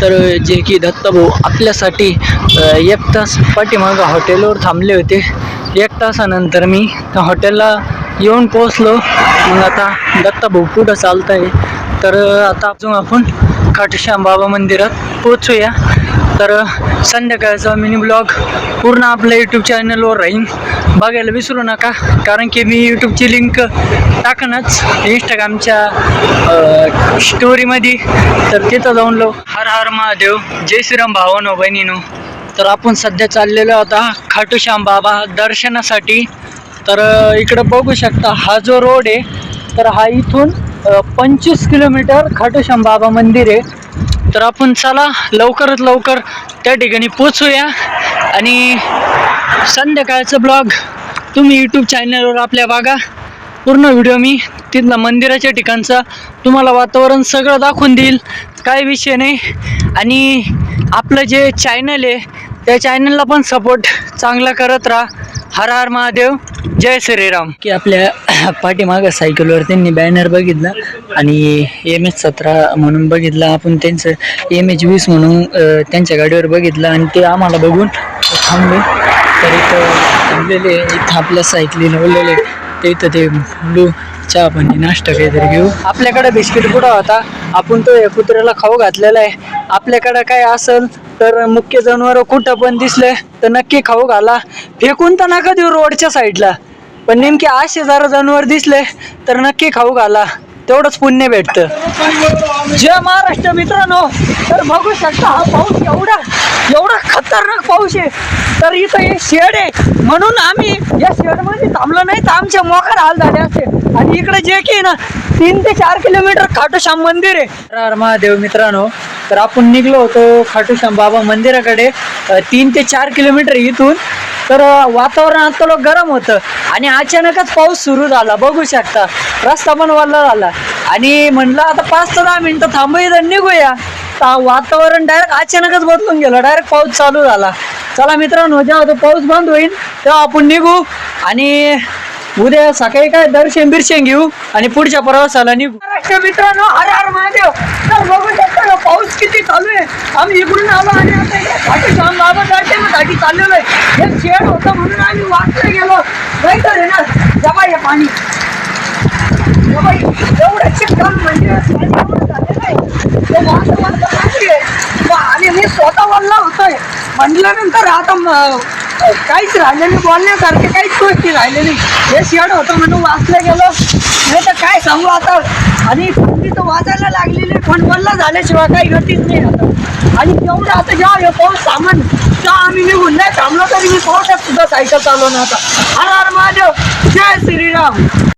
तर जे की दत्ताभाऊ आपल्यासाठी एक तास पाठीमागं हॉटेलवर थांबले होते. एक तासानंतर मी त्या हॉटेलला येऊन पोचलो मग आता दत्ताभाऊ पुढं चालत आहे तर आता अजून आपण खाटश्याम बाबा मंदिरात पोचूया तर संध्याकाळचा मिनी ब्लॉग पूर्ण आपल्या यूट्यूब चॅनलवर राहील बघायला विसरू नका कारण की मी यूट्यूबची लिंक टाकणच इंस्टाग्रामच्या स्टोरीमध्ये तर तिथं जाऊन लो. हर हर महादेव जय श्रीराम भावानो बहिणीनो. तर आपण सध्या चाललेलो आता खाटूश्याम बाबा दर्शनासाठी. तर इकडं बघू शकता हा जो रोड आहे तर हा इथून पंचवीस किलोमीटर खाटूश्याम बाबा मंदिर आहे. तर आपण चला लवकरात लवकर त्या ठिकाणी पोचूया आणि संध्याकाळचं ब्लॉग तुम्ही यूट्यूब चॅनलवर आपल्या बघा. पूर्ण व्हिडिओ मी तिथला मंदिराच्या ठिकाणचा तुम्हाला वातावरण सगळं दाखवून देईल. काय विषय नाही. आणि आपलं जे चॅनल आहे त्या चॅनलला पण सपोर्ट चांगला करत राहा. हर हर महादेव जय श्रीराम. की आपल्या पाठीमागं सायकलवर त्यांनी बॅनर बघितला आणि एम एच सतरा म्हणून बघितलं. आपण त्यांचं एम एच वीस म्हणून त्यांच्या गाडीवर बघितलं आणि ते आम्हाला बघून थांबले. तर इथं थांबलेले इथं आपल्या सायकली लावलेले ते इथं ते ब्लू चहा पाणी नाश्ता काहीतरी घेऊ. आपल्याकडे बिस्किट पुडा होता? आपण तो या कुत्र्याला खाऊ घातलेला आहे. आपल्याकडं काय असेल तर मुख्य जनावर कुठं पण दिसले तर नक्की खाऊ घाला. फेकून तर नका देऊ रोडच्या साईडला. पण नेमके असे जरा जनावर दिसले तर नक्की खाऊ घाला. तेवढंच पुण्य भेटतं. जय महाराष्ट्र मित्रांनो तर बघू शकता हा पाऊस एवढा खतरनाक तर इथं हे शेड आहे. म्हणून आम्ही या शेडमध्ये थांबलो नाही तर आमच्या मोकार हाल झाले असते आणि इकडे जे की ना तीन ते चार किलोमीटर खाटूश्याम मंदिर आहे. महादेव मित्रांनो तर आपण निघलो होतो खाटूश्याम बाबा मंदिराकडे तीन ते चार किलोमीटर इथून. तर वातावरण आता लोक गरम होतं आणि अचानकच पाऊस सुरू झाला बघू शकता. रस्ता पण वल्ला झाला. आणि म्हणलं आता पाच ते दहा मिनिटं थांबू इथं निघूया वातावरण डायरेक्ट अचानकच बदलून गेलं डायरेक्ट पाऊस चालू झाला. चला मित्रांनो जेव्हा तो पाऊस बंद होईल तेव्हा आपण निघू आणि उद्या सकाळी काय दर्शन बिर्शन घेऊ आणि पुढच्या प्रवासाला निघू. मित्रांनो हर हर महादेव. तर बघू शकता ना पाऊस किती चालू आहे. आम्ही इकडून आलो आणि आता इकडे खाटूश्याम बाबा साठी चाललेलो आहे. हे शेड होतं म्हणून आम्ही वाचलं गेलो. नाही तर आहे ना जबा हे पाणी. जबा एवढं चिकन म्हणजे झालेलं आहे. ते वाहतं वाहतं आहे. आणि मी स्वतः वल्ला होतोय. म्हटल्यानंतर आता काहीच राहिले नाही बोलण्यासारखे काहीच गोष्टी राहिले नाही. हे शेड होतं म्हणून वाचलं गेलं. नाही तर काय सांगू आता? आणि थंडी तर वाजायला लागलेली आहे, पण झाल्याशिवाय काही गतीच नाही आता. आणि तेवढं आता जेव्हा हे पाऊस सामान तेव्हा आम्ही निघून नाही थांबलो तरी मी पावसात सुद्धा सायकल चालवणार आता हर हर महादेव जय श्रीराम.